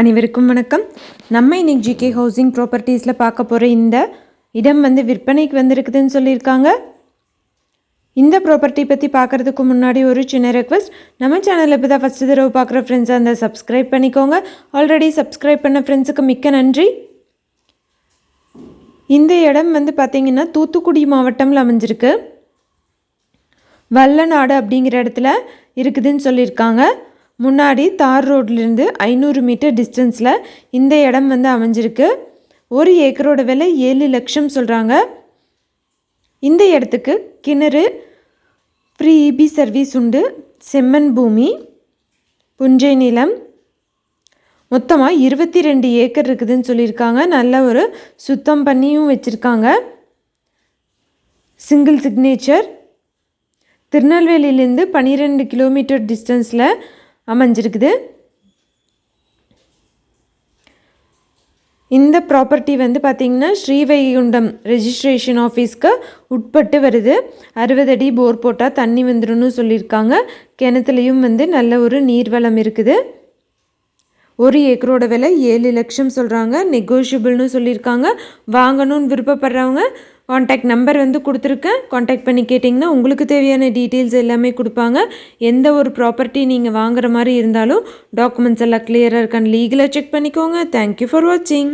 அனைவருக்கும் வணக்கம். நம்ம இன்னைக்கு ஜிகே ஹவுசிங் ப்ராப்பர்ட்டிஸில் பார்க்க போகிற இந்த இடம் வந்து விற்பனைக்கு வந்திருக்குதுன்னு சொல்லியிருக்காங்க. இந்த ப்ராப்பர்ட்டி பற்றி பார்க்குறதுக்கு முன்னாடி ஒரு சின்ன ரெக்வஸ்ட் நம்ம சேனலில் இப்போ தான் ஃபஸ்ட்டு தடவை பார்க்குற ஃப்ரெண்ட்ஸாக இருந்தால் சப்ஸ்கிரைப் பண்ணிக்கோங்க. ஆல்ரெடி சப்ஸ்கிரைப் பண்ண ஃப்ரெண்ட்ஸுக்கு மிக்க நன்றி. இந்த இடம் வந்து பார்த்திங்கன்னா தூத்துக்குடி மாவட்டம்ல அமைஞ்சிருக்கு. வல்லநாடு அப்படிங்கிற இடத்துல இருக்குதுன்னு சொல்லியிருக்காங்க. முன்னாடி தார் ரோட்லேருந்து ஐநூறு மீட்டர் டிஸ்டன்ஸில் இந்த இடம் வந்து அமைஞ்சிருக்கு. ஒரு ஏக்கரோட விலை ஏழு லட்சம் சொல்கிறாங்க இந்த இடத்துக்கு கிணறு ஃப்ரீ இபி சர்வீஸ் உண்டு செம்மண் பூமி புஞ்சை நிலம். மொத்தமாக இருபத்தி ரெண்டு ஏக்கர் இருக்குதுன்னு சொல்லியிருக்காங்க. நல்ல ஒரு சுத்தம் பண்ணியும் வச்சுருக்காங்க. சிங்கிள் சிக்னேச்சர் திருநெல்வேலியிலேருந்து பன்னிரெண்டு கிலோமீட்டர் டிஸ்டன்ஸில் அமைஞ்சிருக்குது. இந்த ப்ராப்பர்ட்டி வந்து பார்த்திங்கன்னா ஸ்ரீவைகுண்டம் ரெஜிஸ்ட்ரேஷன் ஆஃபீஸ்க்கு உட்பட்டு வருது. அறுபது அடி போர் போட்டால் தண்ணி வந்துடும்னு சொல்லியிருக்காங்க. கிணத்துலையும் வந்து நல்ல ஒரு நீர்வளம் இருக்குது. ஒரு ஏக்கரோட விலை ஏழு லட்சம் சொல்கிறாங்க நெகோஷியபிள்னு சொல்லியிருக்காங்க. வாங்கணும்னு விருப்பப்படுறவங்க காண்டாக்ட் நம்பர் வந்து கொடுத்துருக்கேன் காண்டாக்ட் பண்ணி கேட்டிங்கன்னா உங்களுக்கு தேவையான டீட்டெயில்ஸ் எல்லாமே கொடுப்பாங்க. எந்த ஒரு ப்ராப்பர்ட்டி நீங்கள் வாங்குற மாதிரி இருந்தாலும் டாக்குமெண்ட்ஸ் எல்லாம் கிளியராக இருக்கான்னு லீகலாக செக் பண்ணிக்கோங்க. தேங்க்யூ ஃபார் வாட்சிங்